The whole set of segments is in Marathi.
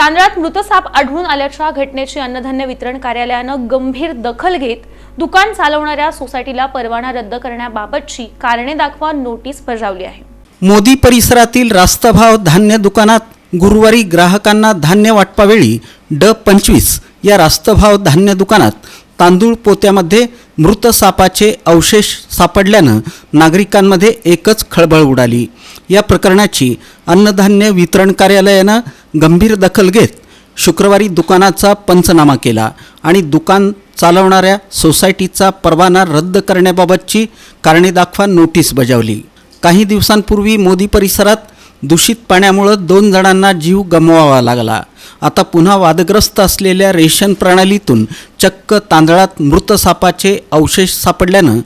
तांदळात मृत साप आढळून आल्याच्या घटनेची अन्नधान्य वितरण कार्यालयानं गंभीर दखल घेत दुकान चालवणाऱ्या सोसायटीला परवाना रद्द करण्याबाबतची कारणे दाखवा नोटीस बजावली आहे. मोदी परिसरातील रास्तभाव धान्य दुकानात गुरुवारी ग्राहकांना धान्य वाटपावेळी ड पंचवीस या रास्तभाव धान्य दुकानात तांदूळ पोत्यामध्ये मृत सापाचे अवशेष सापडल्यानं नागरिकांमध्ये एकच खळबळ उडाली. या प्रकरणाची अन्नधान्य वितरण कार्यालयानं गंभीर दखल घेत शुक्रवारी दुकानाचा पंचनामा केला आणि दुकान चालवणाऱ्या सोसायटीचा परवाना रद्द करण्याबाबतची कारणे दाखवा नोटीस बजावली. काही दिवसांपूर्वी मोदी परिसरात दूषित पाण्यामुळं दोन जणांना जीव गमवावा लागला. आता पुन्हा वादग्रस्त असलेल्या रेशन प्रणालीतून चक्क तांदळात मृत सापाचे अवशेष सापडल्यानं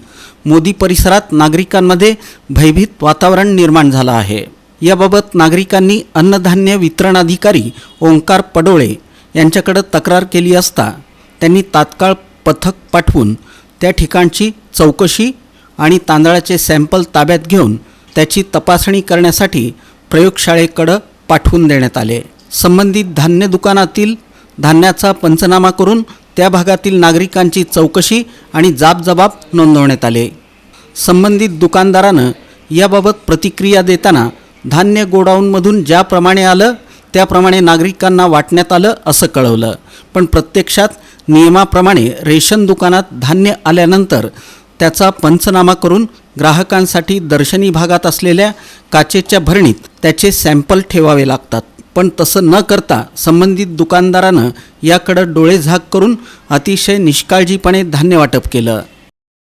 मोदी परिसरात नागरिकांमध्ये भयभीत वातावरण निर्माण झालं आहे. याबाबत नागरिकांनी अन्नधान्य वितरण अधिकारी ओंकार पडोळे यांच्याकडे तक्रार केली असता त्यांनी तात्काळ पथक पाठवून त्या ठिकाणची चौकशी आणि तांदळाचे सॅम्पल ताब्यात घेऊन त्याची तपासणी करण्यासाठी प्रयोगशाळेकडं पाठवून देण्यात आले. संबंधित धान्य दुकानातील धान्याचा पंचनामा करून त्या भागातील नागरिकांची चौकशी आणि जाबजबाब नोंदवण्यात आले. संबंधित दुकानदारानं याबाबत प्रतिक्रिया देताना धान्य गोडाऊनमधून ज्याप्रमाणे आलं त्याप्रमाणे नागरिकांना वाटण्यात आलं असं कळवलं. पण प्रत्यक्षात नियमाप्रमाणे रेशन दुकानात धान्य आल्यानंतर त्याचा पंचनामा करून ग्राहकांसाठी दर्शनी भागात असलेल्या काचेच्या भरणीत त्याचे सॅम्पल ठेवावे लागतात. पण तसं न करता संबंधित दुकानदारानं याकडं डोळे झाक करून अतिशय निष्काळजीपणे धान्य वाटप केलं.